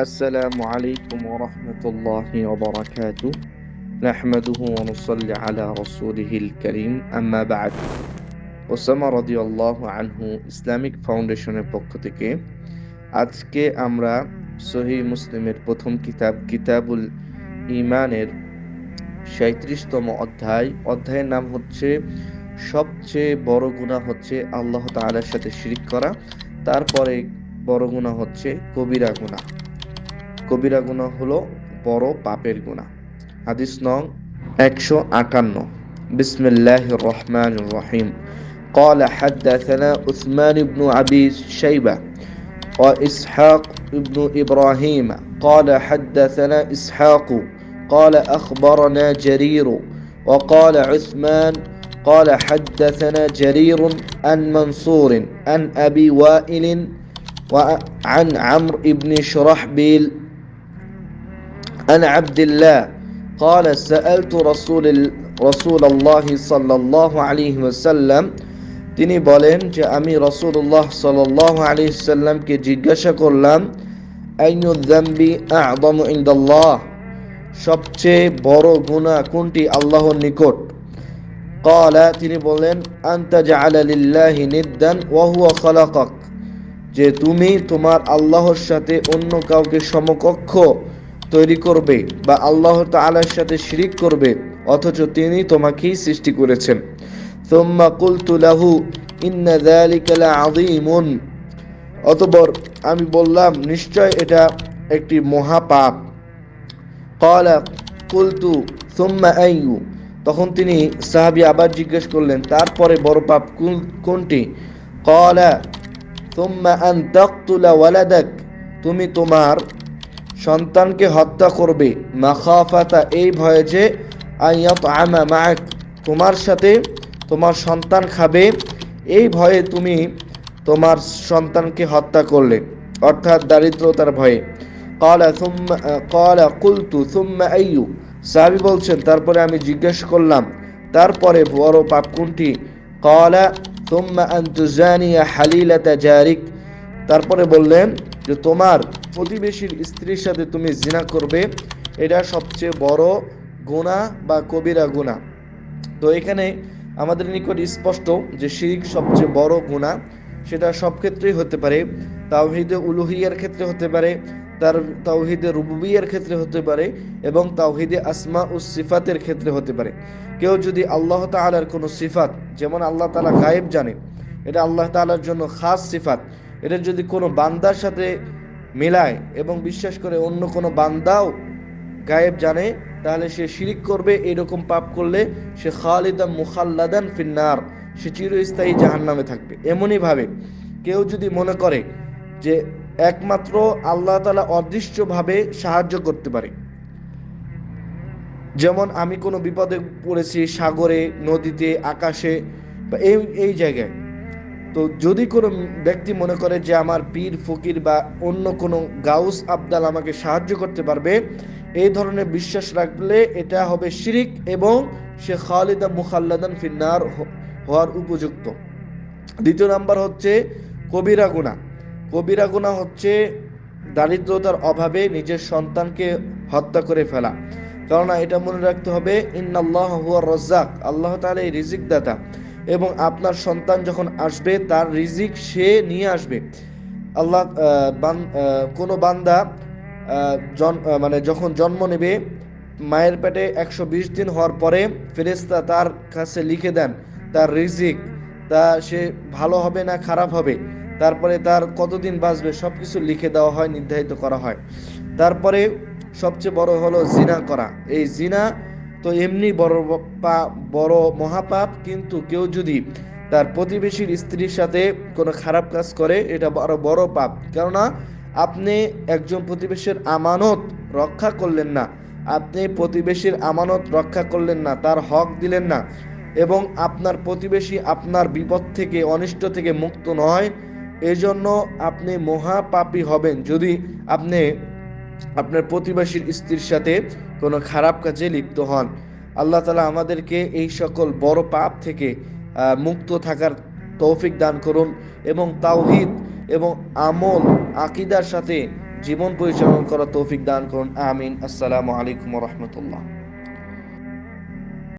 السلام عليكم ورحمة الله وبركاته نحمده ونصلي على رسوله الكريم أما بعد Osama রদিয়াল্লাহ আনহু Islamic ফাউন্ডেশনের পক্ষ থেকে আজকে আমরা সহি মুসলিমের প্রথম কিতাব কিতাবুল ইমানের সাঁত্রিশতম অধ্যায় অধ্যায়ের নাম হচ্ছে সবচেয়ে বড় গুণা হচ্ছে আল্লাহ তাআলার সাথে শিরিক করা তারপরে বড় গুণা হচ্ছে কবিরা গুণা কবিরা গুণা হলো বড় পাপের গুণা হাদিস নং একশো আটান্ন বিসমিল্লাহ রহমান রহিম قال حدثنا عثمان بن أبي شيبة وإسحاق بن إبراهيم قال حدثنا إسحاق قال أخبرنا جرير وقال عثمان قال حدثنا جرير عن منصور عن أبي وائل وعن عمرو بن شرحبيل عن عبد الله قال سألت رسول رسول الله صلى الله عليه وسلم তিনি বলেন যে আমি রসুল্লাহ সাল্লাহ আলী সাল্লামকে জিজ্ঞাসা করলাম আইনুদ্দাম্বি আদম ইন্দাল্লাহ সবচেয়ে বড় গুনাহ কোনটি আল্লাহর নিকট قال তিনি বলেন আন্তা জাআলা লিল্লাহি নিদ্দান ওয়া হুয়া খালাকাক যে তুমি তোমার আল্লাহর সাথে অন্য কাউকে সমকক্ষ তৈরি করবে বা আল্লাহ তালার সাথে শিরিক করবে, অথচ তিনি তোমাকেই সৃষ্টি করেছেন। কুলতুলাহু অতবর আমি বললাম, নিশ্চয় এটা একটি মহাপাপ। কুলতু, সোম্মা তখন তিনি সাহাবি আবার জিজ্ঞেস করলেন, তারপরে বড় পাপ কোনটি? কলা তুমি তোমার সন্তানকে হত্যা করবে। মাখাফাতা এই ভয়ে যে, আইয়াত আমা মাক তোমার সাথে তোমার সন্তান খাবে। এই ভয়ে তুমি তোমার সন্তানকে হত্যা করলে। অর্থাৎ দারিদ্রতার ভয়ে। কলা কলা কুলতু সুম্মা আইয়ু। সাহাবি বলছেন, তারপরে আমি জিজ্ঞেস করলাম, তারপরে বড় পাপ কোনটি? কলা সুম্মা আন তুজানিয়া হালিলাতা জারিক। তারপরে বললেন যে তোমার প্রতিবেশীর স্ত্রীর সাথে তুমি জিনা করবে, এটা সবচেয়ে বড় গুণা বা কবিরা গুণা তো এখানে আমাদের নিকট স্পষ্ট যে শিরিক সবচেয়ে বড় গুণা সেটা সব ক্ষেত্রেই হতে পারে। তাওহিদে উলুহিয়ার ক্ষেত্রে হতে পারে, তার তাওহিদে রুবুবিয়ার ক্ষেত্রে হতে পারে এবং তাওহিদে আসমা ও সিফাতের ক্ষেত্রে হতে পারে। কেউ যদি আল্লাহ তালার কোনো সিফাত, যেমন আল্লাহ তালা গায়েব জানে, এটা আল্লাহ তালার জন্য খাস সিফাত এটা যদি কোনো বান্দার সাথে মেলায় এবং বিশ্বাস করে অন্য কোনো বান্দাও গায়েব জানে, তাহলে সে শিরিক করবে, এরকম পাপ করলে সে খালিদা মুখাল্লাদান ফিন্নার, সে চিরস্থায়ী জাহান নামে থাকবে। এমনই ভাবে কেউ যদি মনে করে যে একমাত্র আল্লাহ তালা অদৃশ্যভাবে সাহায্য করতে পারে। যেমন আমি কোনো বিপদে পড়েছি সাগরে, নদীতে, আকাশে বা এই এই জায়গায় তো যদি কোনো ব্যক্তি মনে করে যে আমার পীর, ফকির বা অন্য কোনো গাউস আবদাল আমাকে সাহায্য করতে পারবে, এই ধরনের বিশ্বাস রাখলে এটা হবে শিরিক এবং সে খালিদা মুখাল্লাদান ফিন্নার হওয়ার উপযুক্ত। দ্বিতীয় নাম্বার হচ্ছে কবিরা গুণা কবিরা গুণা হচ্ছে দারিদ্রতার অভাবে নিজের সন্তানকে হত্যা করে ফেলা। কেননা এটা মনে রাখতে হবে, ইন্নাল্লাহ হুয়া রজ্জাক, আল্লাহ তাআলা রিজিক দাতা এবং আপনার সন্তান যখন আসবে, তার রিজিক সে নিয়ে আসবে। আল্লাহ কোনো বান্দা মানে যখন জন্ম নেবে, মায়ের পেটে একশো বিশ দিন হওয়ার পরে ফেরেস্তা তার কাছে লিখে দেন, তার রিজিক, তা সে ভালো হবে না খারাপ হবে? তারপরে তার কতদিন বাঁচবে? সব কিছু লিখে দেওয়া হয়, নির্ধারিত করা হয়। তারপরে সবচেয়ে বড় হলো জিনা করা। এই জিনা তো এমনি বড় বড় মহাপাপ, কিন্তু কেউ যদি তার প্রতিবেশীর স্ত্রীর সাথে কোনো খারাপ কাজ করে, এটা বড় বড় পাপ। কেননা আপনি একজন প্রতিবেশীর আমানত রক্ষা করলেন না। আপনি প্রতিবেশীর আমানত রক্ষা করলেন না, তার হক দিলেন না এবং আপনার প্রতিবেশী আপনার বিপদ থেকে, অনিষ্ট থেকে মুক্ত নয়। এজন্য আপনি মহাপাপী হবেন। যদি আপনি আপনার প্রতিবেশীর স্ত্রীর সাথে কোনো খারাপ কাজে লিপ্ত হন। আল্লাহ তালা আমাদেরকে এই সকল বড় পাপ থেকে মুক্ত থাকার তৌফিক দান করুন এবং তাওহিদ এবং আমল, আকিদার সাথে জীবন পরিচালনা করার তৌফিক দান করুন। আমিন। আসসালামু আলাইকুম রহমতুল্লাহ।